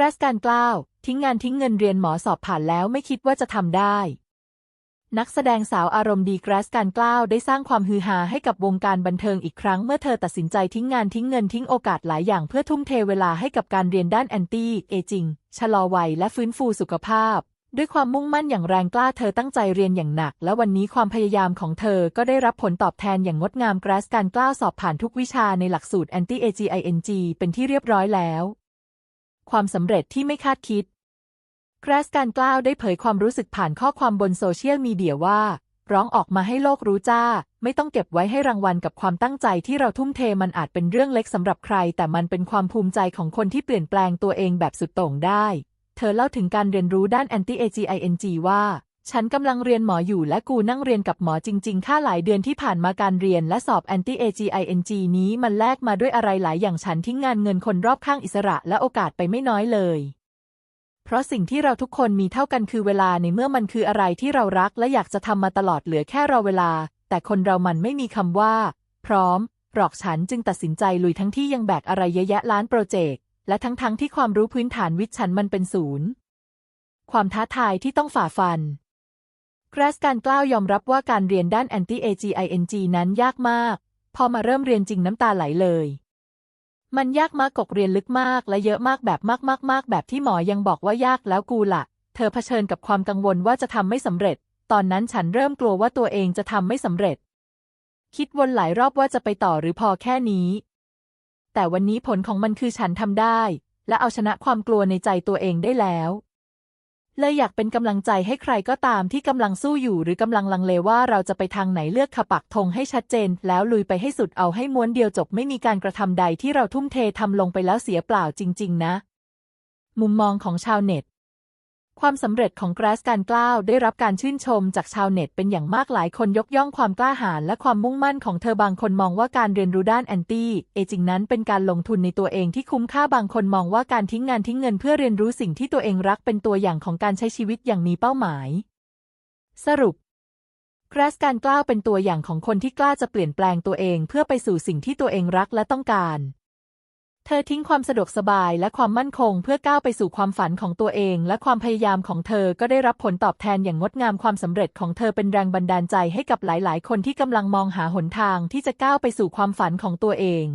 รสการกล้าว ทิ้งงานทิ้งเงินเรียนหมอสอบผ่านแล้วไม่คิดว่าจะทำได้ นักแสดงสาวอารมณ์ดีแกรสการกล้าวได้สร้างความฮือฮาให้กับวงการบันเทิงอีกครั้งเมื่อเธอตัดสินใจทิ้งงานทิ้งเงินทิ้งโอกาสหลายอย่างเพื่อทุ่มเทเวลาให้กับการเรียนด้านแอนตี้เอจิงชะลอวัยและฟื้นฟูสุขภาพด้วยความมุ่งมั่นอย่างแรงกล้าเธอตั้งใจเรียนอย่างหนัก และวันนี้ความพยายามของเธอก็ได้รับผลตอบแทนอย่างงดงามแกรสการกล้าวสอบผ่านทุกวิชาในหลักสูตร Anti AGING เป็นที่เรียบร้อยแล้ว ความสำเร็จที่ไม่คาดคิดแกรสการกล้าวได้เผยความรู้สึกผ่านข้อความบนโซเชียลมีเดียว่า ร้องออกมาให้โลกรู้จ้า ไม่ต้องเก็บไว้ให้รางวัลกับความตั้งใจที่เราทุ่มเทมันอาจเป็นเรื่องเล็กสำหรับใคร แต่มันเป็นความภูมิใจของคนที่เปลี่ยนแปลงตัวเองแบบสุดโต่งได้ เธอเล่าถึงการเรียนรู้ด้าน Anti AGING ว่า ฉันกำลังเรียนหมออยู่และกูนั่งเรียนกับหมอจริง ๆ ค่าหลายเดือนที่ผ่านมาการเรียนและสอบ Anti AGING นี้มันแลกมาด้วยอะไรหลายอย่างฉันทิ้งงานเงินคนรอบข้างอิสระและโอกาสไปไม่น้อยเลย เพราะสิ่งที่เราทุกคนมีเท่ากันคือเวลาในเมื่อมันคืออะไรที่เรารักและอยากจะทำมาตลอดเหลือแค่รอเวลา แต่คนเรามันไม่มีคำว่า พร้อมหรอกฉันจึงตัดสินใจลุยทั้งที่ยังแบกอะไรเยอะแยะล้านโปรเจกต์และทั้งๆทที่ความรู้พื้นฐานวิทย์ฉันมันเป็นศูนย์ความท้าทายที่ต้องฝ่าฟัน แกรสการกล้าวยอมรับว่าการเรียนด้าน Anti AGING นั้นยากมาก พอมาเริ่มเรียนจริงน้ำตาไหลเลย มันยากมากกกเรียนลึกมากและเยอะมากแบบมากๆๆแบบที่หมอยังบอกว่ายากแล้วกูละ่ะ เธอเผชิญกับความกังวลว่าจะทำไม่สำเร็จ ตอนนั้นฉันเริ่มกลัวว่าตัวเองจะทำไม่สำเร็จ คิดวนหลายรอบว่าจะไปต่อหรือพอแค่นี้ แต่วันนี้ผลของมันคือฉันทำได้ และเอาชนะความกลัวในใจตัวเองได้แล้ว เลยอยากเป็นกำลังใจให้ใครก็ตามที่กำลังสู้อยู่ หรือกำลังลังเลว่าเราจะไปทางไหนเลือกขปักธงให้ชัดเจน แล้วลุยไปให้สุดเอาให้ม้วนเดียวจบไม่มีการกระทำใดที่เราทุ่มเททำลงไปแล้วเสียเปล่าจริง ๆ นะ มุมมองของชาวเน็ต ความสำเร็จของแกรสการกล้าวได้รับการชื่นชมจากชาวเน็ตเป็นอย่างมากหลายคนยกย่องความกล้าหาญและความมุ่งมั่นของเธอบางคนมองว่าการเรียนรู้ด้านแอนตี้เอจิงนั้นเป็นการลงทุนในตัวเองที่คุ้มค่าบางคนมองว่าการทิ้งงานทิ้งเงินเพื่อเรียนรู้สิ่งที่ตัวเองรักเป็นตัวอย่างของการใช้ชีวิตอย่างมีเป้าหมาย สรุปแกรสการกล้าวเป็นตัวอย่างของคนที่กล้าจะเปลี่ยนแปลงตัวเองเพื่อไปสู่สิ่งที่ตัวเองรักและต้องการ เธอทิ้งความสะดวกสบายและความมั่นคงเพื่อก้าวไปสู่ความฝันของตัวเอง และความพยายามของเธอก็ได้รับผลตอบแทนอย่างงดงามความสำเร็จของเธอเป็นแรงบันดาลใจให้กับหลาย ๆ คนที่กำลังมองหาหนทางที่จะก้าวไปสู่ความฝันของตัวเอง